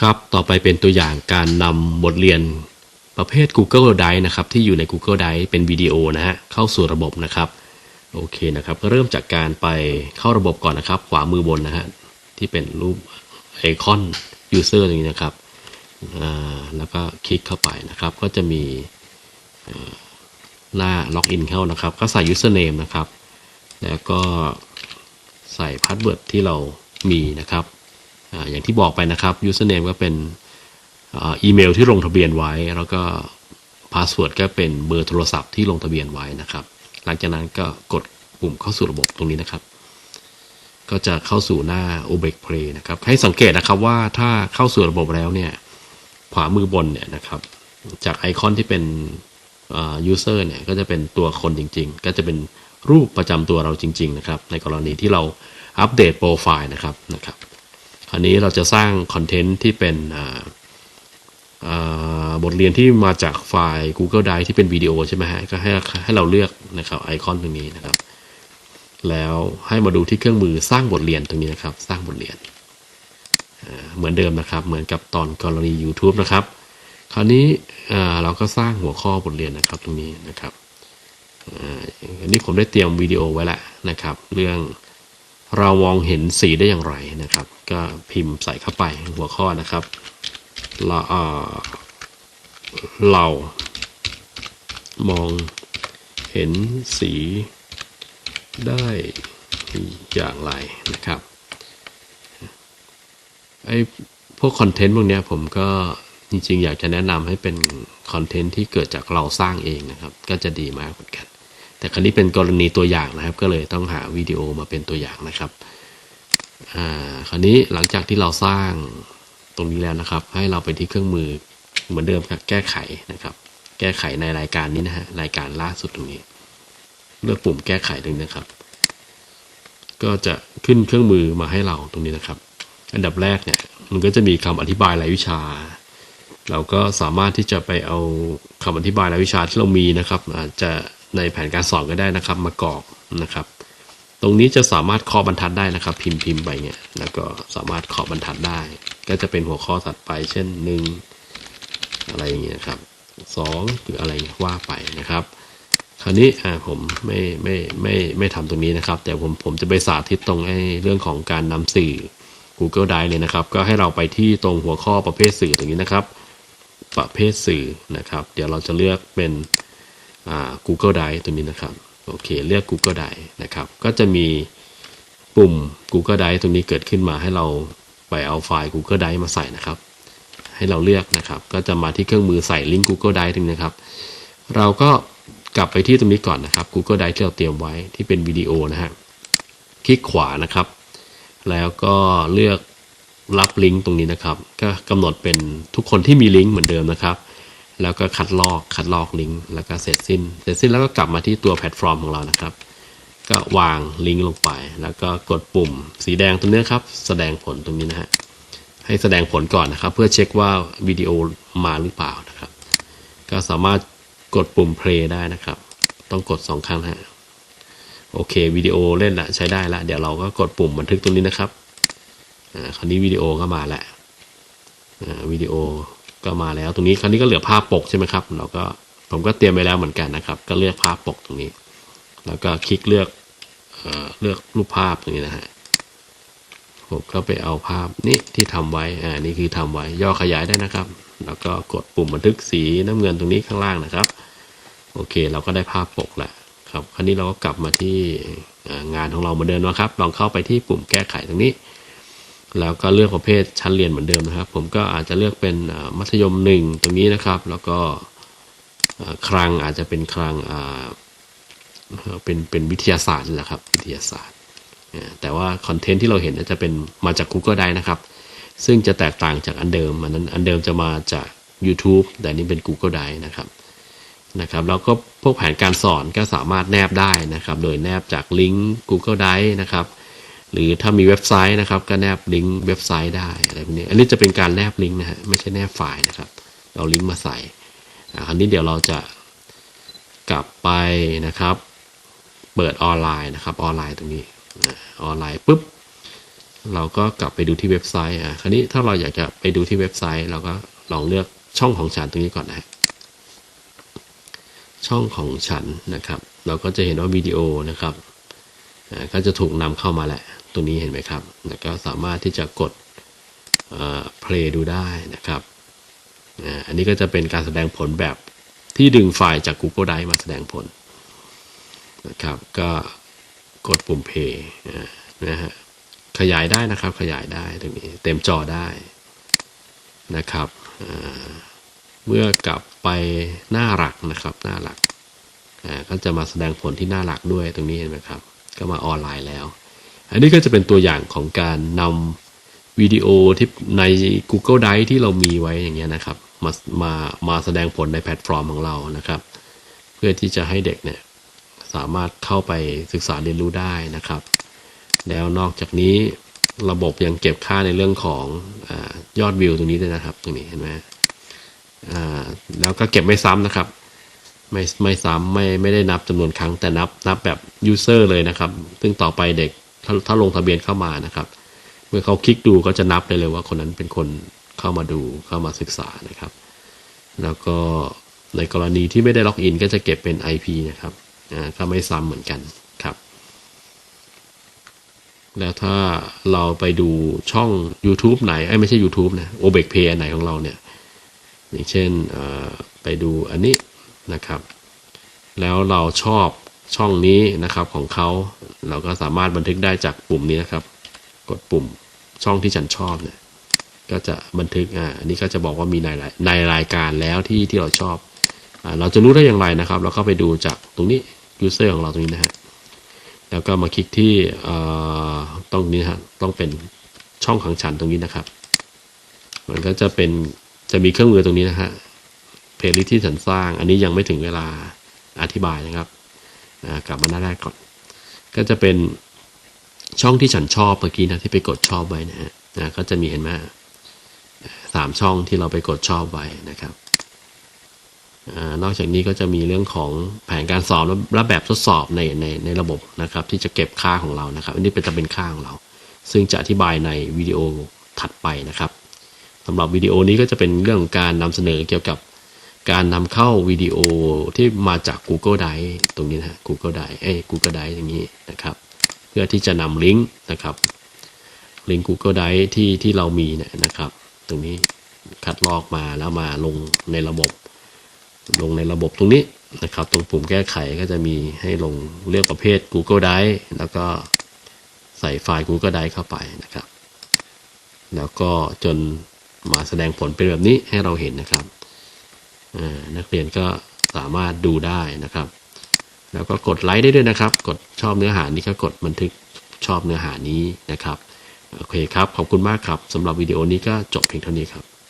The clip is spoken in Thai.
ครับ ต่อไปเป็นตัวอย่างการนำบทเรียนประเภท Google Drive นะครับที่อยู่ใน Google Drive เป็นวิดีโอนะฮะเข้าสู่ระบบนะครับโอเคนะครับก็เริ่มจากการไปเข้าระบบก่อนนะครับ ขวามือบนนะฮะที่เป็นรูปไอคอน User ตรงนี้นะครับอ่าแล้วก็คลิกเข้าไปนะครับ ก็จะมีหน้าล็อกอินเข้านะครับ ก็ใส่ username นะครับ แล้วก็ใส่พาสเวิร์ดที่เรามีนะครับ อย่างที่บอกไปนะครับ username ก็เป็นอีเมลที่ลงทะเบียนไว้ แล้วก็พาสเวิร์ดก็เป็นเบอร์โทรศัพท์ที่ลงทะเบียนไว้นะครับ หลังจากนั้นก็กดปุ่มเข้าสู่ระบบตรงนี้นะครับ ก็จะเข้าสู่หน้า o b e c Play นะครับ ให้สังเกตนะครับว่าถ้าเข้าสู่ระบบแล้วเนี่ย ขวามือบนเนี่ยนะครับ จากไอคอนที่เป็น user เนี่ย ก็จะเป็นตัวคนจริง ๆ ก็จะเป็นรูปประจำตัวเราจริง ๆ นะครับ ในกรณีที่เราอัปเดตโปรไฟล์นะครับนะครับ คราวนี้เราจะสร้างคอนเทนต์ที่เป็นบทเรียนที่มาจากไฟล์ Google Drive ที่เป็นวิดีโอใช่ไหมฮะ ก็ให้ให้เราเลือกนะครับไอคอนตรงนี้นะครับ แล้วให้มาดูที่เครื่องมือสร้างบทเรียนตรงนี้นะครับ สร้างบทเรียน เหมือนเดิมนะครับ เหมือนกับตอนกรณี YouTube นะครับ คราวนี้เราก็สร้างหัวข้อบทเรียนนะครับตรงนี้นะครับอันนี้ผมได้เตรียมวิดีโอไว้แล้วนะครับ เรื่องเรามองเห็นสีได้อย่างไรนะครับ ก็พิมพ์ใส่เข้าไปหัวข้อนะครับเราเรามองเห็นสีได้อย่างไรนะครับไอ้พวกคอนเทนต์พวกนี้ผมก็จริงๆ อยากจะแนะนำให้เป็นคอนเทนต์ที่เกิดจากเราสร้างเองนะครับ ก็จะดีมากเหมือนกัน แต่ครั้นี้เป็นกรณีตัวอย่างนะครับ ก็เลยต้องหาวิดีโอมาเป็นตัวอย่างนะครับ อ่าคราวนี้หลังจากที่เราสร้างตรงนี้แล้วนะครับ ให้เราไปที่เครื่องมือเหมือนเดิมครับแก้ไขนะครับ แก้ไขในรายการนี้นะฮะรายการล่าสุดตรงนี้ เลือกปุ่มแก้ไขตรงนี้นะครับ ก็จะขึ้นเครื่องมือมาให้เราตรงนี้นะครับ อันดับแรกเนี่ยมันก็จะมีคำอธิบายรายวิชา เราก็สามารถที่จะไปเอาคำอธิบายรายวิชาที่เรามีนะครับ อาจจะในแผนการสอนก็ได้นะครับ มากรอกนะครับ ตรงนี้จะสามารถเคาะบรรทัดได้นะครับ พิมพ์พิมพ์ไปเนี่ยแล้วก็สามารถเคาะบรรทัดได้ ก็จะเป็นหัวข้อถัดไป เช่นหนึ่งอะไรอย่างเงี้ยครับสองหรืออะไรว่าไปนะครับ คราวนี้อ่าผมไม่ไม่ไม่ไม่ทำตรงนี้นะครับ แต่ผมผมจะไปสาธิตตรงไอ้เรื่องของการนำสื่อ Google Drive เลยนะครับ ก็ให้เราไปที่ตรงหัวข้อประเภทสื่อตรงนี้นะครับ ประเภทสื่อนะครับ เดี๋ยวเราจะเลือกเป็นอ่า Google Drive ตรงนี้นะครับ โอเคเลือก Google Drive นะครับ ก็จะมีปุ่ม Google Drive ตรงนี้เกิดขึ้นมาให้เราไปเอาไฟล์ Google Drive มาใส่นะครับ ให้เราเลือกนะครับ ก็จะมาที่เครื่องมือใส่ลิงก์ Google Drive ตรงนี้นะครับ เราก็กลับไปที่ตรงนี้ก่อนนะครับ Google Drive ที่เราเตรียมไว้ที่เป็นวิดีโอนะฮะคลิกขวานะครับ แล้วก็เลือกรับลิงก์ตรงนี้นะครับ ก็กำหนดเป็นทุกคนที่มีลิงก์เหมือนเดิมนะครับ แล้วก็คัดลอกคัดลอกลิงก์แล้วก็เสร็จสิ้น เสร็จสิ้นแล้วก็กลับมาที่ตัวแพลตฟอร์มของเรานะครับ ก็วางลิงก์ลงไป แล้วก็กดปุ่ม สีแดงตรงนี้ครับ แสดงผลตรงนี้นะฮะให้แสดงผลก่อนนะครับ เพื่อเช็คว่าวิดีโอมาหรือเปล่านะครับ ก็สามารถกดปุ่ม play ได้นะครับ ต้องกดสองครั้งฮะโอเควิดีโอเล่นละใช้ได้ละเดี๋ยวเราก็กดปุ่มบันทึกตรงนี้นะครับอ่าคราวนี้วิดีโอก็มาแล้วอ่าวิดีโอ ก็มาแล้ว ตรงนี้คราวนี้ก็เหลือภาพปกใช่ไหมครับ เราก็ผมก็เตรียมไว้แล้วเหมือนกันนะครับ ก็เลือกภาพปกตรงนี้ แล้วก็คลิกเลือกเอเลือกรูปภาพตรงนี้นะฮะผมก็ไปเอาภาพนี้ที่ทำไว้ อ่า นี่คือทำไว้ ย่อขยายได้นะครับ แล้วก็กดปุ่มบันทึกสีน้ำเงินตรงนี้ข้างล่างนะครับ โอเค เราก็ได้ภาพปกแล้วครับ คราวนี้เราก็กลับมาที่งานของเราเหมือนเดิมนะครับ ลองเข้าไปที่ปุ่มแก้ไขตรงนี้ แล้วก็เลือกประเภทชั้นเรียนเหมือนเดิมนะครับ ผมก็อาจจะเลือกเป็นมัธยมหนึ่งตรงนี้นะครับ แล้วก็คลังอาจจะเป็นคลังเป็นเป็นวิทยาศาสตร์นี่แหละครับวิทยาศาสตร์ แต่ว่าคอนเทนต์ที่เราเห็นจะเป็นมาจาก Google Drive นะครับ ซึ่งจะแตกต่างจากอันเดิมอันนั้นอันเดิมจะมาจาก YouTube แต่นนี้เป็น Google Drive นะครับนะครับแล้วก็พวกแผนการสอนก็สามารถแนบได้นะครับ โดยแนบจากลิงก์ Google Drive นะครับ หรือถ้ามีเว็บไซต์นะครับ ก็แนบลิงก์เว็บไซต์ได้อะไรพวกนี้อันนี้จะเป็นการแนบลิงก์นะฮะไม่ใช่แนบไฟล์นะครับ เอาลิงก์มาใส่อ่าคราวนี้เดี๋ยวเราจะกลับไปนะครับ เปิดออนไลน์นะครับ ออนไลน์ตรงนี้ออนไลน์ปุ๊บเราก็กลับไปดูที่เว็บไซต์อะคราวนี้ถ้าเราอยากจะไปดูที่เว็บไซต์ เราก็ลองเลือกช่องของฉันตรงนี้ก่อนนะฮะช่องของฉันนะครับ เราก็จะเห็นว่าวิดีโอนะครับ ก็จะถูกนำเข้ามาแหละ ตรงนี้เห็นไหมครับแล้วก็สามารถที่จะกดเพลย์ดูได้นะครับอ่าอันนี้ก็จะเป็นการแสดงผลแบบที่ดึงไฟล์จาก Google Drive มาแสดงผลนะครับ ก็กดปุ่มเพย์นะฮะ ขยายได้นะครับ ขยายได้ตรงนี้ เต็มจอได้นะครับอ่าเมื่อกลับไปหน้าหลักนะครับ หน้าหลักอ่าก็จะมาแสดงผลที่หน้าหลักด้วยตรงนี้เห็นไหมครับ ก็มาออนไลน์แล้ว อันนี้ก็จะเป็นตัวอย่างของการนำวิดีโอที่ใน Google Drive ที่เรามีไว้อย่างเงี้ยนะครับ มามามาแสดงผลในแพลตฟอร์มของเรานะครับ เพื่อที่จะให้เด็กเนี่ยสามารถเข้าไปศึกษาเรียนรู้ได้นะครับ แล้วนอกจากนี้ระบบยังเก็บค่าในเรื่องของอยอดวิวตรงนี้ด้วยนะครับ ตรงนี้เห็นไหมแล้วก็เก็บไม่ซ้ำนะครับ ไม่ไม่ซ้ำไม่ไม่ได้นับจำนวนครั้งแต่นับนับแบบ user เลยนะครับ ซึ่งต่อไปเด็กถ้าถ้าลงทะเบียนเข้ามานะครับ เมื่อเขาคลิกดูก็จะนับได้เลยว่าคนนั้นเป็นคนเข้ามาดูเข้ามาศึกษานะครับ แล้วก็ในกรณีที่ไม่ได้ล็อกอินก็จะเก็บเป็น IP นะครับอ่าก็ไม่ซ้ำเหมือนกันครับ แล้วถ้าเราไปดูช่อง YouTube ไหนไอ้ไม่ใช่ YouTube นะ o b e c Pay อันไหนของเราเนี่ย อย่างเช่นไปดูอันนี้ นะครับ แล้วเราชอบช่องนี้นะครับของเขาเราก็สามารถบันทึกได้จากปุ่มนี้นะครับ กดปุ่มช่องที่ฉันชอบเนี่ยก็จะบันทึกอ่าอันนี้ก็จะบอกว่ามีในรายในรายการแล้วที่ที่เราชอบอ่าเราจะรู้ได้อย่างไรนะครับ เราเข้าไปดูจากตรงนี้ user ของเราตรงนี้นะฮะแล้วก็มาคลิกที่เอ่อตรงนี้ฮะต้องเป็นช่องของฉันตรงนี้นะครับ มันก็จะเป็นจะมีเครื่องมือตรงนี้นะฮะ เพลย์ลิสที่ฉันสร้าง อันนี้ยังไม่ถึงเวลาอธิบายนะครับกลับมาหน้าแรกก่อน ก็จะเป็นช่องที่ฉันชอบเมื่อกี้นะที่ไปกดชอบไว้นะฮะก็จะมีเห็นไหมสามช่องที่เราไปกดชอบไว้นะครับอนอกจากนี้ก็จะมีเรื่องของแผนการสอบและแบบทดสอบในในในระบบนะครับ ที่จะเก็บค่าของเรานะครับ อันนี้เป็นจะเป็นค่าของเรา ซึ่งจะอธิบายในวิดีโอถัดไปนะครับสำหรับวิดีโอนี้ก็จะเป็นเรื่องของการนำเสนอเกี่ยวกับ การนำเข้าวิดีโอที่มาจาก Google Drive ตรงนี้นะ Google Drive เอ้ Google Drive อย่างนี้นะครับ เพื่อที่จะนำลิงก์นะครับลิงก์ Google Drive ที่ที่เรามีเนี่ยนะครับ ตรงนี้คัดลอกมาแล้วมาลงในระบบ ลงในระบบตรงนี้นะครับ ตรงปุ่มแก้ไขก็จะมีให้ลงเลือกประเภท Google Drive แล้วก็ใส่ไฟล์ Google Drive เข้าไปนะครับ แล้วก็จนมาแสดงผลเป็นแบบนี้ให้เราเห็นนะครับ นักเรียนก็สามารถดูได้นะครับ แล้วก็กดไลค์ได้ด้วยนะครับ กดชอบเนื้อหานี้ก็กดบันทึกชอบเนื้อหานี้นะครับ โอเคครับ ขอบคุณมากครับสำหรับวิดีโอนี้ก็จบเพียงเท่านี้ครับ